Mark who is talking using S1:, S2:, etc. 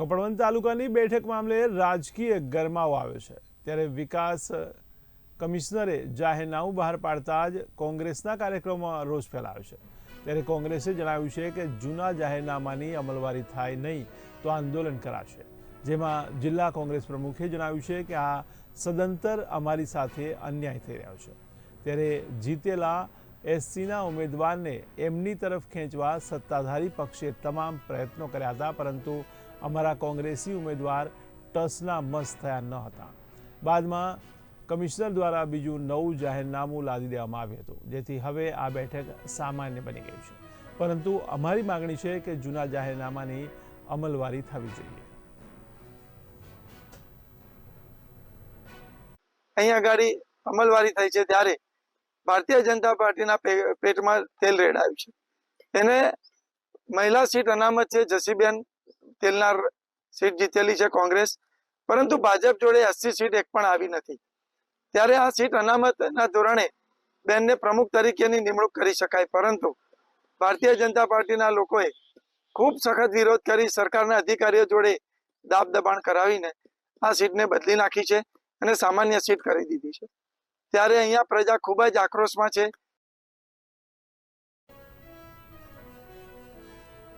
S1: કપડવંત તાલુકાની બેઠક મામલે રાજકીય ગરમાવો આવ્યો છે. ત્યારે વિકાસ કમિશનરે જાહેરનામું બહાર પાડતા જ કોંગ્રેસના કાર્યક્રમમાં રોષ ફેલાયો છે. ત્યારે કોંગ્રેસે જણાવ્યું છે કે જૂના જાહેરનામાની અમલવારી થાય નહીં તો આંદોલન કરાશે. જેમાં જિલ્લા કોંગ્રેસ પ્રમુખે જણાવ્યું છે કે આ સદંતર અમારી સાથે અન્યાય થઈ રહ્યો છે. ત્યારે જીતેલા એસસીના ઉમેદવારને એમની તરફ ખેંચવા સત્તાધારી પક્ષે તમામ પ્રયત્નો કર્યા હતા, પરંતુ અમારા કોંગ્રેસી ઉમેદવાર ટસના મસ થયા ન હતા. બાદમાં કમિશનર દ્વારા બીજું નવું જાહેરનામું લાદી દેવામાં આવ્યું હતું, જેથી હવે આ બેઠક સામાન્ય બની ગઈ છે. પરંતુ અમારી માગણી છે કે જૂના જાહેરનામાની અમલવારી થવી જોઈએ.
S2: અહીંયા આગળ અમલવારી થઈ છે ત્યારે ભારતીય જનતા પાર્ટીના પેટમાં તેલ રેડાયું છે. એને મહિલા સીટ અનામત છે જસીબેન તેલનાર સીટ જીતેલી છે કોંગ્રેસ. પરંતુ ભાજપ જોડે એસી સીટ એક પણ આવી નથી. ત્યારે આ સીટ અનામતના ધોરણે બેનને પ્રમુખ તરીકેની નિમણૂક કરી શકાય. પરંતુ ભારતીય જનતા પાર્ટીના લોકોએ ખૂબ સખત વિરોધ કરી સરકારના અધિકારીઓ જોડે દાબ દબાણ કરાવીને આ સીટને બદલી નાખી છે અને સામાન્ય સીટ કરી દીધી છે. ત્યારે અહીંયા પ્રજા ખૂબ જ આક્રોશમાં છે.